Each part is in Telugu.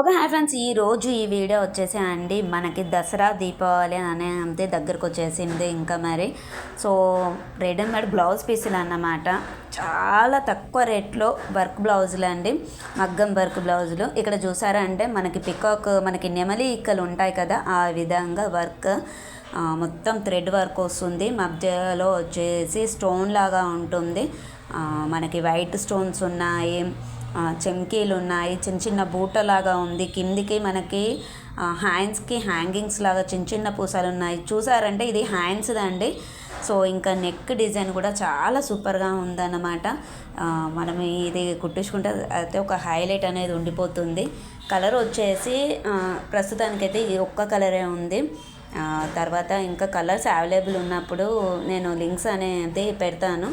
ఒక హాయ్ ఫ్రెండ్స్. ఈ రోజు ఈ వీడియో వచ్చేసి అండి మనకి దసరా దీపావళి అనే అంతే దగ్గరకు వచ్చేసింది ఇంకా మరి. సో రెడీమేడ్ బ్లౌజ్ పీసులు అన్నమాట. చాలా తక్కువ రేట్లో వర్క్ బ్లౌజులు అండి మగ్గం వర్క్ బ్లౌజులు ఇక్కడ చూసారా అంటే మనకి పికాక్ మనకి నెమలి ఇక్కలు ఉంటాయి కదా ఆ విధంగా వర్క్ మొత్తం థ్రెడ్ వర్క్ వస్తుంది. మధ్యలో వచ్చేసి స్టోన్ లాగా ఉంటుంది. మనకి వైట్ స్టోన్స్ ఉన్నాయి. చెంకీలు ఉన్నాయి చిన్న చిన్న బూటలాగా ఉంది. కిందికి మనకి హ్యాండ్స్కి హ్యాంగింగ్స్ లాగా చిన్న చిన్న పూసలు ఉన్నాయి చూసారంటే ఇది హ్యాండ్స్ అండి. సో ఇంకా నెక్ డిజైన్ కూడా చాలా సూపర్గా ఉందన్నమాట. మనం ఇది కుట్టించుకుంటే అయితే ఒక హైలైట్ అనేది ఉండిపోతుంది. కలర్ వచ్చేసి ప్రస్తుతానికైతే ఈ ఒక్క కలరే ఉంది. తర్వాత ఇంకా కలర్స్ అవైలబుల్ ఉన్నప్పుడు నేను లింక్స్ అనేది పెడతాను.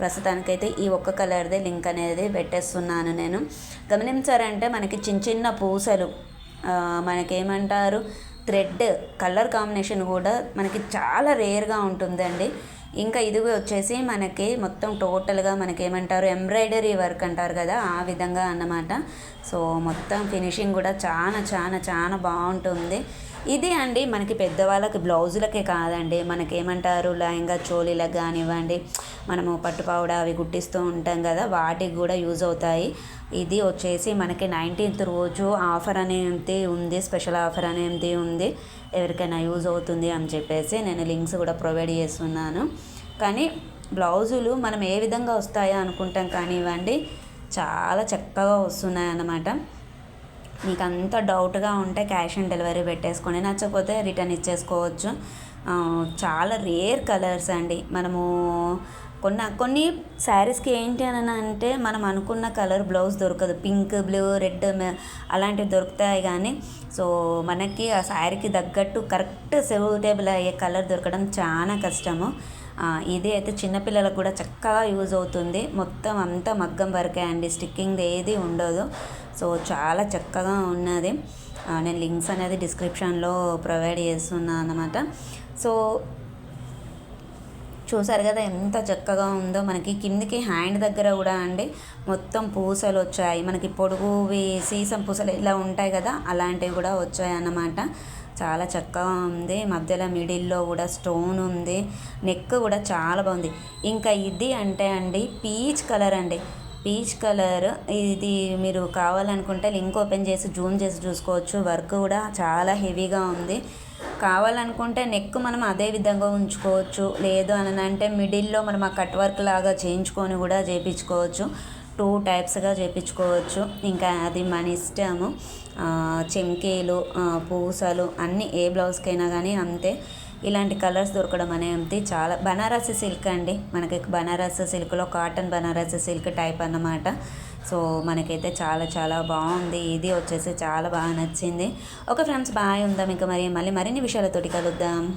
ప్రస్తుతానికైతే ఈ ఒక్క కలర్దే లింక్ అనేది పెట్టేస్తున్నాను నేను. గమనించారంటే మనకి చిన్న చిన్న పూసలు మనకేమంటారు థ్రెడ్ కలర్ కాంబినేషన్ కూడా మనకి చాలా రేర్గా ఉంటుందండి. ఇంకా ఇది వచ్చేసి మనకి మొత్తం టోటల్గా మనకి ఏమంటారు ఎంబ్రాయిడరీ వర్క్ అంటారు కదా ఆ విధంగా అన్నమాట. సో మొత్తం ఫినిషింగ్ కూడా చాలా చాలా చాలా బాగుంటుంది. ఇది అండి మనకి పెద్దవాళ్ళకి బ్లౌజులకే కాదండి. మనకి ఏమంటారు లెహంగా చోలీలకు కానివ్వండి మనము పట్టుపావుడ అవి గుట్టిస్తూ ఉంటాం కదా వాటికి కూడా యూజ్ అవుతాయి. ఇది వచ్చేసి మనకి నైన్టీన్త్ రోజు ఆఫర్ అనేది ఉంది స్పెషల్ ఆఫర్ అనేది ఉంది. ఎవరికైనా యూజ్ అవుతుంది అని చెప్పేసి నేను లింక్స్ కూడా ప్రొవైడ్ చేస్తున్నాను. కానీ బ్లౌజులు మనం ఏ విధంగా వస్తాయో అనుకుంటాం కానివ్వండి చాలా చక్కగా వస్తున్నాయి అన్నమాట మీకు అంత డౌట్గా ఉంటే క్యాష్ ఆన్ డెలివరీ పెట్టేసుకొని నచ్చకపోతే రిటర్న్ ఇచ్చేసుకోవచ్చు. చాలా రేర్ కలర్స్ అండి. మనము కొన్ని కొన్ని శారీస్కి ఏంటి అని అంటే మనం అనుకున్న కలర్ బ్లౌజ్ దొరకదు. పింక్ బ్లూ రెడ్ అలాంటివి దొరుకుతాయి కానీ సో మనకి ఆ శారీకి తగ్గట్టు కరెక్ట్ సూటేబుల్ అయ్యే కలర్ దొరకడం చాలా కష్టము. ఇది అయితే చిన్నపిల్లలకు కూడా చక్కగా యూజ్ అవుతుంది. మొత్తం అంతా మగ్గం వరకే అండి. స్టిక్కింగ్ ఏది ఉండదు. సో చాలా చక్కగా ఉన్నది. నేను లింక్స్ అనేది డిస్క్రిప్షన్లో ప్రొవైడ్ చేస్తున్నాను అన్నమాట. సో చూసారు కదా ఎంత చక్కగా ఉందో. మనకి కిందికి హ్యాండ్ దగ్గర కూడా అండి మొత్తం పూసలు వచ్చాయి. మనకి పొడుగువి సీసం పూసలు ఇలా ఉంటాయి కదా అలాంటివి కూడా వచ్చాయి అన్నమాట చాలా చక్కగా ఉంది. మధ్యలో మిడిల్లో కూడా స్టోన్ ఉంది. నెక్ కూడా చాలా బాగుంది. ఇంకా ఇది అంటే అండి పీచ్ కలర్ అండి. పీచ్ కలర్ ఇది మీరు కావాలనుకుంటే లింక్ ఓపెన్ చేసి జూమ్ చేసి చూసుకోవచ్చు. వర్క్ కూడా చాలా హెవీగా ఉంది. కావాలనుకుంటే నెక్ మనం అదే విధంగా ఉంచుకోవచ్చు. లేదు అని అంటే మిడిల్లో మనం ఆ కట్ వర్క్ లాగా చేయించుకొని కూడా చేయించుకోవచ్చు టూ టైప్స్గా చేయించుకోవచ్చు ఇంకా అది మన ఇష్టము. ఆ, చెంకీలు పూసలు అన్నీ ఏ బ్లౌజ్కైనా కానీ అంతే. ఇలాంటి కలర్స్ దొరకడం అనేది చాలా బనారస్ సిల్క్ అండి. మనకి బనారస్ సిల్క్లో కాటన్ బనారస్ సిల్క్ టైప్ అన్నమాట. సో మనకైతే చాలా చాలా బాగుంది. ఇది వచ్చేసి చాలా బాగా నచ్చింది. ఓకే ఫ్రెండ్స్ బాయ్ ఉందాం ఇంకా మరి. మళ్ళీ మరిన్ని విషయాలతోటి కలుద్దాం.